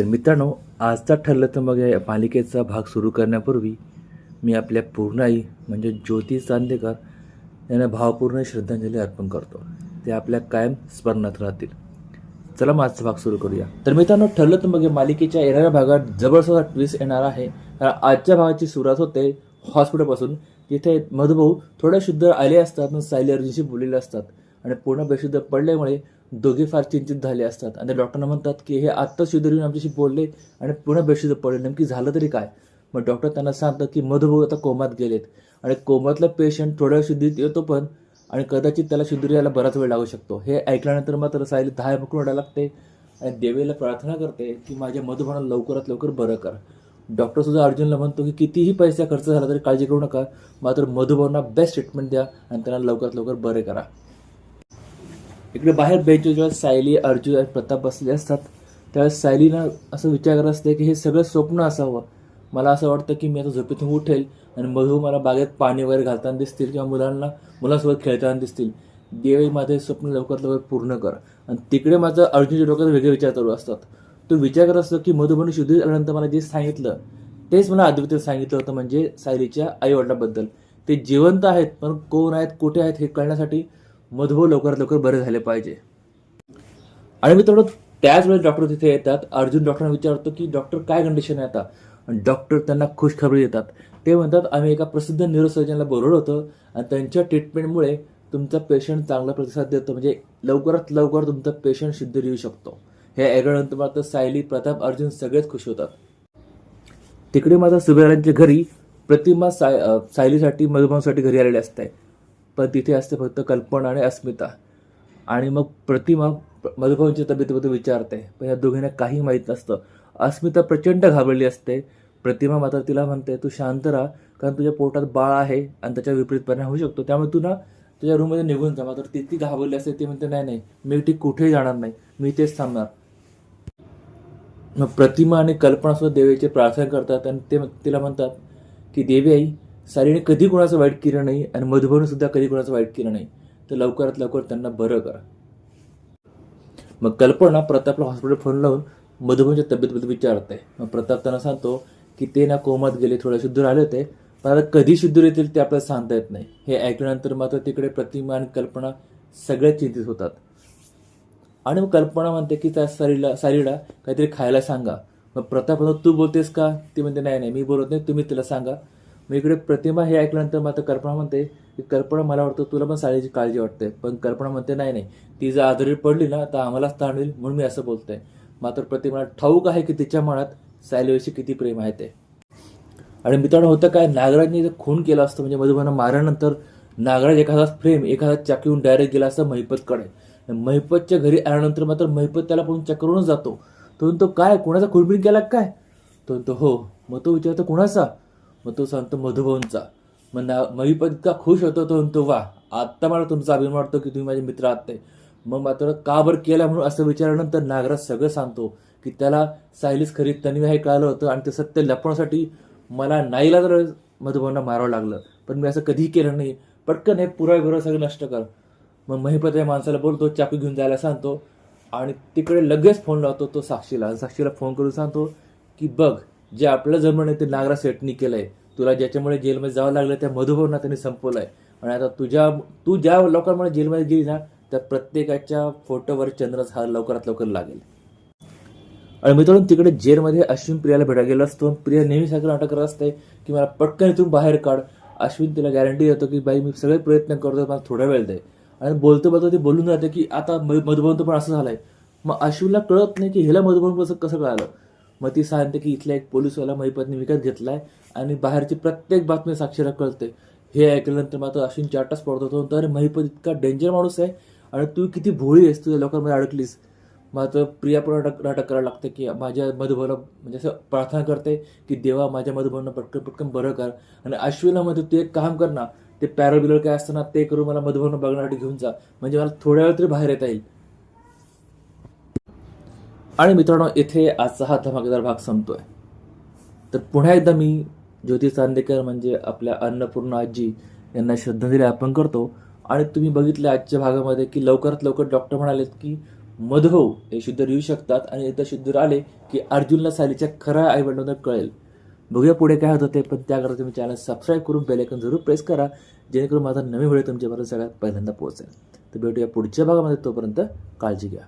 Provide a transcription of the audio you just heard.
तर मित्रांनो आजचा ठरलं तर मग या मालिकेचा भाग सुरू करण्यापूर्वी मी आपल्या पूर्ण आई म्हणजे ज्योती चांदेकर यांना भावपूर्ण श्रद्धांजली अर्पण करतो. ते आपल्या कायम स्मरणात राहतील. चला मग आजचा भाग सुरू करूया. तर मित्रांनो ठरलं तर मग या मालिकेच्या येणाऱ्या भागात जबरदस्त ट्विस्ट येणार आहे. कारण आजच्या भागाची सुरुवात होते हॉस्पिटलपासून तिथे मधुभाऊ थोड्या शुद्ध आले असतात आणि सायली अर्जुनशी बोललेले असतात. आणि पूर्ण बेशुद्ध पडल्यामुळे दोघे फार चिंतित झाले असतात. आणि डॉक्टरना म्हणतात की हे आत्ताच शुद्ध येऊन आमच्याशी बोलले आणि पुन्हा बेशुद्ध पडले. नेमकी झालं तरी काय? मग डॉक्टर त्यांना सांगतात की मधुभाऊ आता कोमात गेलेत. आणि कोमातला पेशंट थोड्या शुद्धीत येतो पण आणि कदाचित त्याला शुद्ध यायला बराच वेळ लागू शकतो. हे ऐकल्यानंतर मात्र सायली दहा मुकून ओढायला लागते आणि देवीला प्रार्थना करते की माझ्या मधुभावाला लवकरात लवकर बरं कर. डॉक्टरसुद्धा अर्जुनला म्हणतो की कितीही पैसा खर्च झाला तरी काळजी करू नका. मात्र मधुभावांना बेस्ट ट्रीटमेंट द्या आणि त्यांना लवकरात लवकर बरे करा. इकडे बाहेर बेंचवर जेव्हा सायली अर्जुन आणि प्रताप बसले असतात त्यावेळेस सायलीनं असं विचार करत असते की हे सगळं स्वप्न असावं. मला असं वाटतं की मी आता झोपेतून उठेल आणि मधू मला बागेत पाणी वगैरे घालताना दिसतील किंवा मुलांना मुलांसोबत खेळताना दिसतील. देवी माझे स्वप्न लवकरात लवकर पूर्ण कर. आणि तिकडे माझं अर्जुनच्या डोक्यात वेगळे विचार चालू असतात. तो विचार करत असतो की मधुबनी शुद्धी झाल्यानंतर मला जे सांगितलं तेच मला अद्वितीय सांगितलं होतं म्हणजे सायलीच्या आईवडिलाबद्दल. ते जिवंत आहेत पण कोण आहेत कुठे आहेत हे कळण्यासाठी मधुभाऊ लवकरात लवकर बरे झाले पाहिजे. आणि मित्रांनो त्याच वेळेस डॉक्टर तिथे येतात. अर्जुन डॉक्टरांना विचारतो की डॉक्टर काय कंडिशन आहे आता? आणि डॉक्टर त्यांना खुशखबरी देतात. ते म्हणतात आम्ही एका प्रसिद्ध न्यूरोसर्जनला बोलवलं होतं आणि त्यांच्या ट्रीटमेंटमुळे तुमचा पेशंट चांगला प्रतिसाद देतो. म्हणजे लवकरात लवकर तुमचा पेशंट शुद्ध येऊ शकतो. हे ऐकल्यानंतर मात्र सायली प्रताप अर्जुन सगळेच खुश होतात. तिकडे माझा सुबेरांच्या घरी प्रतिमा साय सायलीसाठी मधुभावासाठी घरी आलेले असते. पण तिथे असते फक्त कल्पना आणि अस्मिता. आणि मग प्रतिमा मधुभाऊंच्या तब्येतीबद्दल विचारते. पण या दोघींना काही माहीत नसतं. अस्मिता प्रचंड घाबरली असते. प्रतिमा मात्र तिला म्हणते तू शांत राहा कारण तुझ्या पोटात बाळ आहे आणि त्याच्या विपरीत परिणाम होऊ शकतो. त्यामुळे तू ना तुझ्या रूममध्ये निघून जा. मात्र ती ती घाबरली असते ती म्हणते नाही नाही मी ती कुठेही जाणार नाही. मी तेच थांबणार. मग प्रतिमा आणि कल्पना सुद्धा देवीचे प्रार्थना करतात आणि ते तिला म्हणतात की देवी आई सारीने कधी कोणाचं वाईट केलं नाही आणि मधुभाऊने सुद्धा कधी कोणाचं वाईट केलं नाही तर लवकरात लवकर त्यांना बरं करा. मग कल्पना प्रतापला हॉस्पिटल फोन लावून मधुबनच्या तब्येतबद्दल विचारते. मग प्रताप त्यांना सांगतो की ते ना कोमात गेले थोडे शुद्ध आले होते पण आता कधी शुद्ध येतील ते आपल्याला सांगता येत नाही. हे ऐकल्यानंतर मात्र तिकडे प्रतिमा आणि कल्पना सगळ्या चिंतित होतात. आणि मग कल्पना म्हणते की त्या सारीला सारीला काहीतरी खायला सांगा. मग प्रताप म्हणतो तू बोलतेस का? ती म्हणते नाही नाही मी बोलत नाही तुम्ही तिला सांगा. मी इकडे प्रतिमा हे ऐकल्यानंतर मात्र कल्पना म्हणते की कल्पना मला वाटतं तुला पण साडीची काळजी वाटते. पण कल्पना म्हणते नाही नाही ती जर आजारी पडली ना तर आम्हालाच ताण होईल म्हणून मी असं बोलतोय. मात्र प्रतिमा ठाऊक आहे की तिच्या मनात सायलीविषयी किती प्रेम आहे ते. आणि मित्रांनो होतं काय? नागराजने जर खून केला असतं म्हणजे मधुबाना मारल्यानंतर नागराज एखादा प्रेम एखादा चाकीहून डायरेक्ट गेला असता महिपतकडे. महिपतच्या घरी आल्यानंतर मात्र महिपत त्याला पण चक्करूनच जातो. तो म्हणतो काय? कोणाचा खुरबिन केला काय? तो म्हणतो हो. मग तो विचारतो कोणाचा? मग तो सांगतो मधुभाऊंचा मग ना महिपत इतका खुश होतो तो म्हणतो वा आत्ता मला तुमचा अभिमान वाटतो की तुम्ही माझे मित्र आहात ते. मग मात्र का बरं केला म्हणून असं विचारल्यानंतर नागराज सगळं सांगतो की त्याला सायलीस खरी तन्वी हे कळालं होतं आणि ते सत्य लपवण्यासाठी मला नाईला तर मधुभाऊंना मारावं लागलं. पण मी असं कधीही केलं नाही. पटकन हे पुरावे सगळं नष्ट कर. मग महिपत या माणसाला बोलतो चाकू घेऊन जायला सांगतो आणि तिकडे लगेच फोन लावतो तो साक्षीला. साक्षीला फोन करून सांगतो की बघ जे आपलं जमलं नाही ते नागरा सेटनी केलंय. तुला ज्याच्यामुळे जेलमध्ये जावं लागलं त्या मधुभावना त्यांनी संपवलंय. आणि आता तुझ्या तू ज्या लोकांमुळे जेलमध्ये गेली ना त्या प्रत्येकाच्या फोटोवर चंद्रच हा लवकरात लवकर लागेल. आणि मित्रांनो तिकडे जेलमध्ये अश्विन प्रियाला भेटा गेला असतो. प्रिया नेहमी सारखं नाटक करत असते की मला पटकन इथून बाहेर काढ. अश्विन तिला गॅरंटी देतो की बाई मी सगळे प्रयत्न करतो मला थोडा वेळ दे. आणि बोलतो बोलतो ते बोलून जाते की आता म- पण असं झालंय. मग अश्विनला कळत नाही की ह्याला मधुबन कसं कसं कळालं? मग ती सांगते की इथला एक पोलीसवाला महिपतने विकत घेतला आहे आणि बाहेरची प्रत्येक बातमी साक्षीला कळते. हे ऐकल्यानंतर मात्र अश्विन चाटाच पडतो होतो. तर महिपत इतका डेंजर माणूस आहे आणि तू किती भोळी आहेस तुझ्या लोकांमध्ये अडकलीस. मात्र प्रिया पण नाटक नाटक करायला लागते की माझ्या मधुभावला म्हणजे असं प्रार्थना करते की देवा माझ्या मधुभावना पटकन पटकन बरं कर. आणि अश्विनला म्हणतो तू एक काम कर ना ते पॅरोबिलर काय असतं ना ते करून मला मधुभावना बघण्यासाठी घेऊन जा. म्हणजे मला थोड्या वेळ तरी बाहेर येता येईल. आणि मित्रांनो इथे आजचा हा धमाकेदार भाग संपतोय. तर पुन्हा एकदा मी ज्योती चांदेकर म्हणजे आपल्या अन्नपूर्णा आजी यांना श्रद्धांजली अर्पण करतो. आणि तुम्ही बघितलं आजच्या भागामध्ये की लवकरात लवकर डॉक्टर म्हणालेत की मधुभाऊ हे शुद्धर येऊ शकतात आणि एकदा शुद्धर आले की अर्जुनला सालीच्या खऱ्या आईवडिलांना कळेल. बघूया पुढे काय होतं ते पण त्याकरता तुम्ही चॅनल सबस्क्राईब करून बेलायकन जरूर प्रेस करा जेणेकरून माझा नवीन व्हिडिओ तुमच्यापर्यंत सगळ्यात पहिल्यांदा पोहोचेल. तर भेटूया पुढच्या भागामध्ये तोपर्यंत काळजी घ्या.